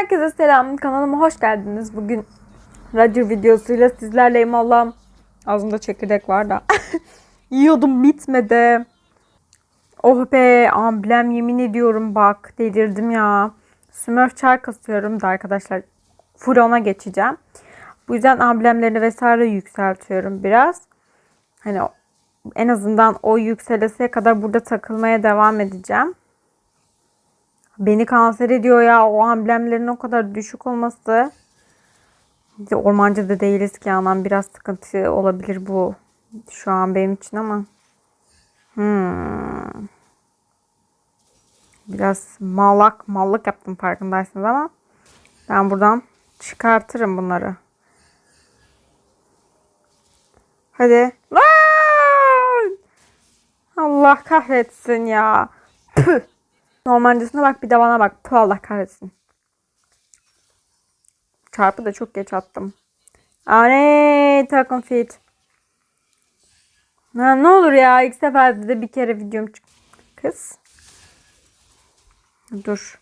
Herkese selam. Kanalıma hoş geldiniz. Bugün radyo videosuyla sizlerleyim. Allah'ım ağzımda çekirdek var da. Yiyordum bitmedi. Oh be amblem yemin ediyorum bak delirdim ya. Smurf çay kasıyorum da arkadaşlar. Full ona geçeceğim. Bu yüzden amblemlerini vesaire yükseltiyorum biraz. Hani en azından o yükseleseye kadar burada takılmaya devam edeceğim. Beni kanser ediyor ya o amblemlerin o kadar düşük olması. Ormancı da değiliz ki anam biraz sıkıntı olabilir bu şu an benim için ama. Hmm. Biraz malak mallık yaptım farkındaysınız ama ben buradan çıkartırım bunları. Hadi. Lan! Allah kahretsin ya. Püh. Normalcesine bak bir de bana bak. Püh Allah kahretsin. Çarpı da çok geç attım. Aney takım fit. Ha, ne olur ya ilk seferde de bir kere videom çık. Kız. Dur.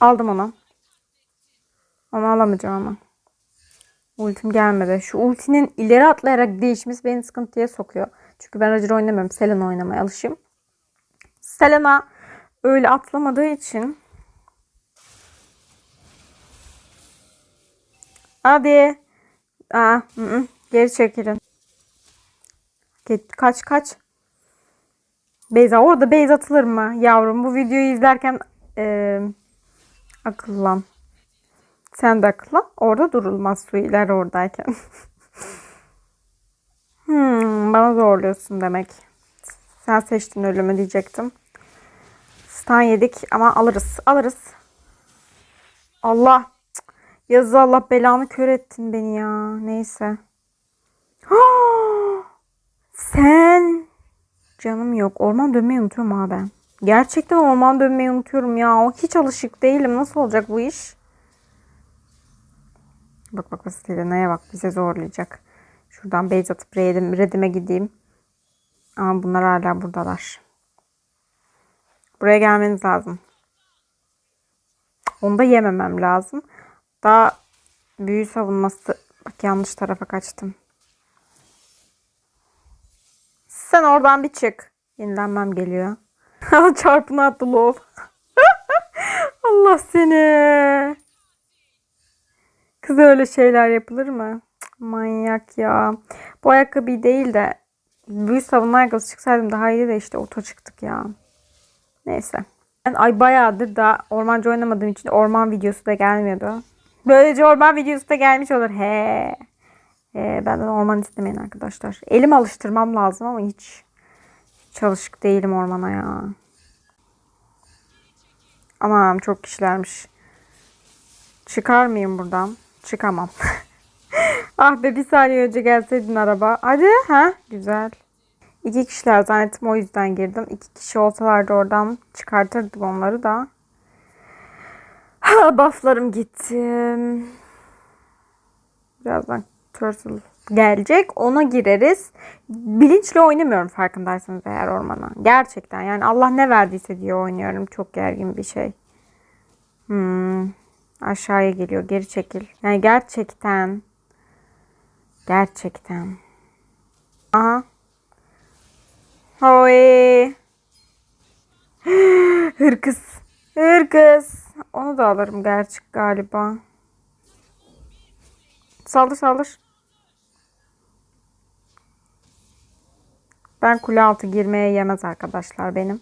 Aldım onu. Onu alamayacağım ama. Ultim gelmedi. Şu ultinin ileri atlayarak değişmesi beni sıkıntıya sokuyor. Çünkü ben Roger oynamıyorum. Selena oynamaya alışayım. Selena öyle atlamadığı için Hadi. Aa, hı hı. Geri çekilin. Kaç kaç. Beyza orada Beyza atılır mı yavrum? Bu videoyu izlerken e, akıllan. Sen de akıllan. Orada durulmaz su iler oradayken. hmm, bana zorluyorsun demek. Sen seçtin ölümü diyecektim. Stan yedik ama alırız. Alırız. Allah. Yazı Allah belanı kör ettin beni ya. Neyse. Sen. Canım yok. Orman dönmeyi unutuyorum ha ben. Gerçekten orman dönmeyi unutuyorum ya. O hiç alışık değilim. Nasıl olacak bu iş? Bak bak basitiyle neye bak bize zorlayacak. Şuradan base atıp redim, redime gideyim. Ama bunlar hala buradalar. Buraya gelmeniz lazım. Onu da yememem lazım. Daha büyü savunması. Bak yanlış tarafa kaçtım. Sen oradan bir çık. Yenilenmem geliyor. Çarpını attı lol. Allah seni. Kız öyle şeyler yapılır mı? Manyak ya. Bu ayakkabı değil de büyü savunma ayakkabısı çıksaydım daha iyiydi de işte oto çıktık ya. Neyse. Ben ay bayağıdır da ormancı oynamadığım için orman videosu da gelmiyordu. Böylece orman videosu da gelmiş olur. He. He benden orman istemeyin arkadaşlar. Elim alıştırmam lazım ama hiç hiç alışık değilim ormana ya. Aman çok kişilermiş. Çıkar mıyım buradan? Çıkamam. ah be bir saniye önce gelseydin araba. Hadi ha güzel. İki kişiler zannettim o yüzden girdim. İki kişi olsalardı oradan çıkartırdım onları da. Ha bufflarım gitti. Birazdan turtle gelecek. Ona gireriz. Bilinçli oynamıyorum farkındaysanız eğer ormana. Gerçekten yani Allah ne verdiyse diye oynuyorum. Çok gergin bir şey. Hmm. Aşağıya geliyor. Geri çekil. Yani gerçekten. Gerçekten. Aha. Hoy. Hırkız. Hırkız. Onu da alırım gerçek galiba. Saldır saldır. Ben kule altı girmeye yemez arkadaşlar benim.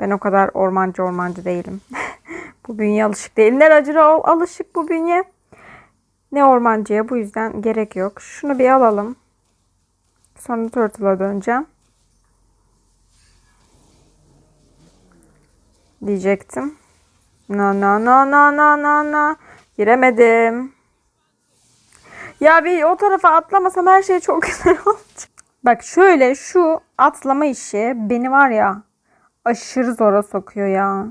Ben o kadar ormancı ormancı değilim. bu bünye alışık değil. Ne racıra alışık bu bünye. Ne ormancıya bu yüzden gerek yok. Şunu bir alalım. Sonra turtle'a döneceğim. Diyecektim. No no no no no no no. Giremedim. Ya bir o tarafa atlamasam her şey çok güzel olacak. Bak şöyle şu atlama işi beni var ya aşırı zora sokuyor ya.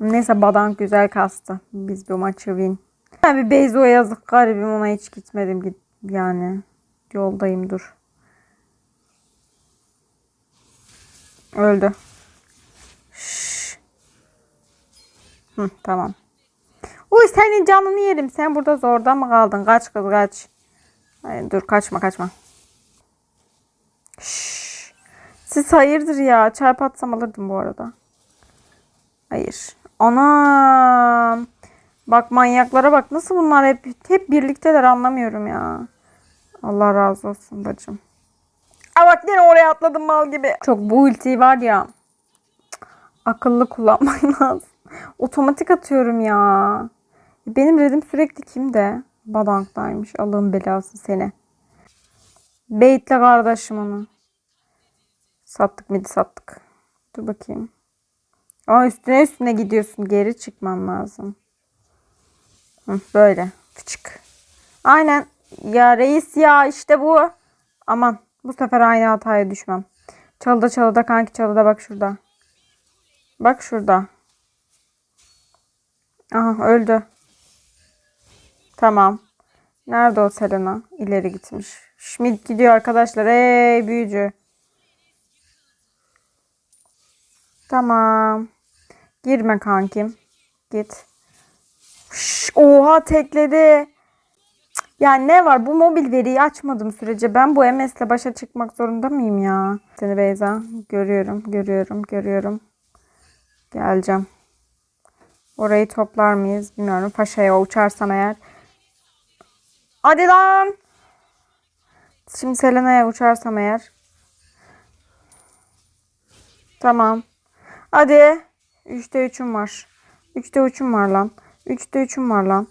Neyse Badank güzel kastı. Biz bu maçı win. Ben bir Beyzo'ya yazık garibim ona hiç gitmedim. Git yani yoldayım dur. Öldü. Şşş. Hı, tamam. Uy senin canını yerim. Sen burada zorda mı kaldın? Kaç kız kaç. Ay, dur kaçma kaçma. Şşş. Siz hayırdır ya. Çarp atsam alırdım bu arada. Hayır. Anam. Bak manyaklara bak. Nasıl bunlar hep hep birlikteler anlamıyorum ya. Allah razı olsun bacım. Aa bak yine oraya atladım mal gibi. Çok bu ultiyi var ya. Akıllı kullanmak lazım. Otomatik atıyorum ya. Benim redim sürekli kimde? Badank'taymış. Allah'ın belası seni. Beytle kardeşim onu. Sattık midi sattık. Dur bakayım. Aa üstüne üstüne gidiyorsun. Geri çıkman lazım. Hı, böyle. Fıçık. Aynen. Ya reis ya işte bu. Aman bu sefer aynı hataya düşmem. Çalıda çalıda kanki çalıda bak şurada. Bak şurada. Aha öldü. Tamam. Nerede o Selena? İleri gitmiş. Schmidt gidiyor arkadaşlar. Ey büyücü. Tamam. Girme kankim. Git. Şş, oha tekledi. Cık, Ya ne var bu mobil veriyi açmadığım sürece ben bu MS'le başa çıkmak zorunda mıyım ya? Seni Beyza görüyorum görüyorum görüyorum. Geleceğim. Orayı toplar mıyız bilmiyorum. Paşa'ya uçarsam eğer. Hadi lan. Şimdi Selena'ya uçarsam eğer. Tamam. Hadi. 3'te 3'üm var. 3'te 3'üm var lan. 3'te 3'üm var lan.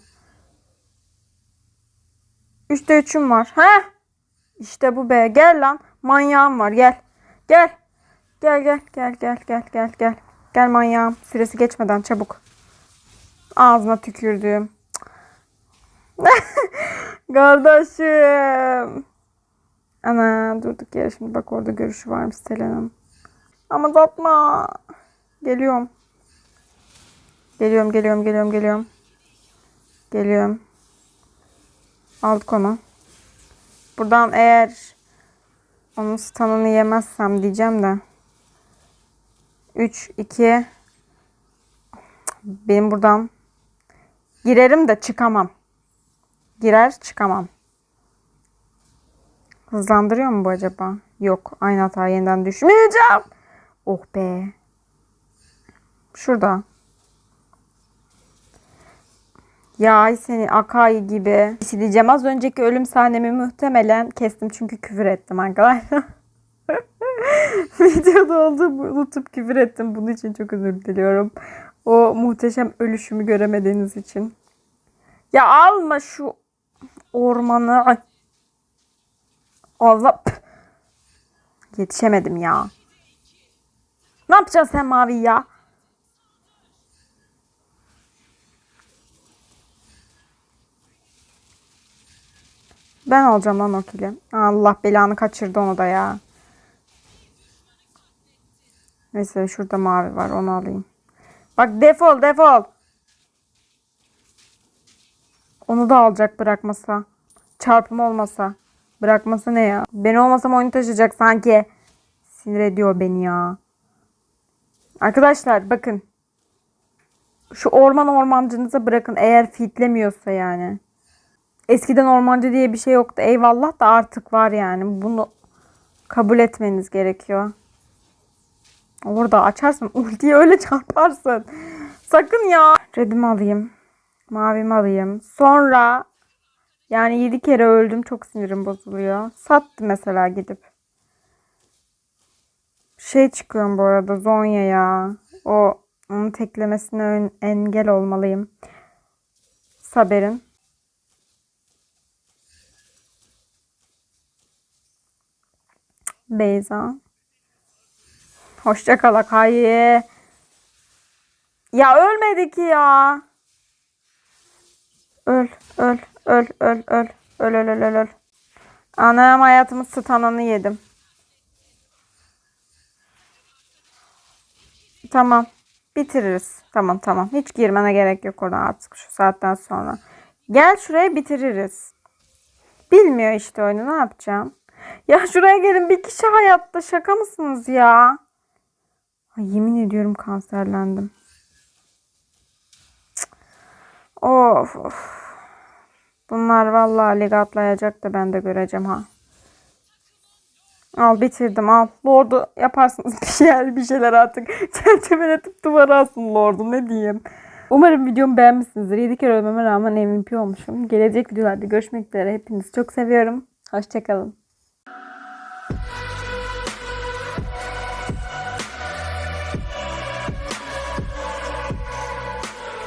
3'te 3'üm var. Ha? İşte bu be. Gel lan. Manyağım var. Gel. Gel. Gel gel gel gel gel gel gel. Gel manyağım. Süresi geçmeden çabuk. Ağzına tükürdüm. Kardeşim. Ana durduk yere şimdi bak orada görüşü varmış Selena'nın. Ama uzatma. Geliyorum. Geliyorum geliyorum geliyorum geliyorum. Geliyorum. Aldık onu. Buradan eğer onun stun'ını yemezsem diyeceğim de. 3, 2 benim buradan girerim de çıkamam. Girer çıkamam. Hızlandırıyor mu bu acaba? Yok. Aynı hata yeniden düşmeyeceğim. Oh be. Şurada. Ya seni Akai gibi. Bir şey diyeceğim. Az önceki ölüm sahnemi muhtemelen kestim çünkü küfür ettim arkadaşlar. Videoda olduğumu unutup küfür ettim. Bunun için çok özür diliyorum. O muhteşem ölüşümü göremediğiniz için. Ya alma şu ormanı. Allah. Yetişemedim ya. Ne yapacaksın sen mavi ya? Ben alacağım lan o kili. Allah belanı kaçırdı onu da ya. Neyse şurada mavi var onu alayım. Bak defol defol. Onu da alacak bırakmasa. Çarpım olmasa. Bırakmasa ne ya? Ben olmasam oyunu taşıyacak sanki. Sinir ediyor beni ya. Arkadaşlar bakın. Şu orman ormancınıza bırakın eğer fitlemiyorsa yani. Eskiden ormancı diye bir şey yoktu. Eyvallah da artık var yani. Bunu kabul etmeniz gerekiyor. Orada açarsın ultiyi öyle çarparsın. Sakın ya. Redimi alayım. Mavimi alayım. Sonra yani 7 kere öldüm. Çok sinirim bozuluyor. Sattı mesela gidip. Şey çıkıyorum bu arada Zonya ya. O onun teklemesine engel olmalıyım. Saber'in. Beyza. Hoşça kal Akayi. Ya ölmedi ki ya. Öl, öl, öl, öl, öl. Öl, öl, öl, öl, öl. Anam hayatımın stananı yedim. Tamam. Bitiririz. Tamam tamam. Hiç girmene gerek yok oradan artık şu saatten sonra. Gel şuraya bitiririz. Bilmiyor işte oyunu ne yapacağım. Ya şuraya gelin bir kişi hayatta şaka mısınız ya? Ay, yemin ediyorum kanserlendim. Of of. Bunlar vallahi lig atlayacak da ben de göreceğim ha. Al bitirdim al. Lord'u yaparsınız bir şeyler, bir şeyler artık. Çerçeveletip duvara asın Lord'u ne diyeyim. Umarım videomu beğenmişsinizdir. 7 kere ölmeme rağmen MVP olmuşum. Gelecek videolarda görüşmek üzere. Hepinizi çok seviyorum. Hoşçakalın.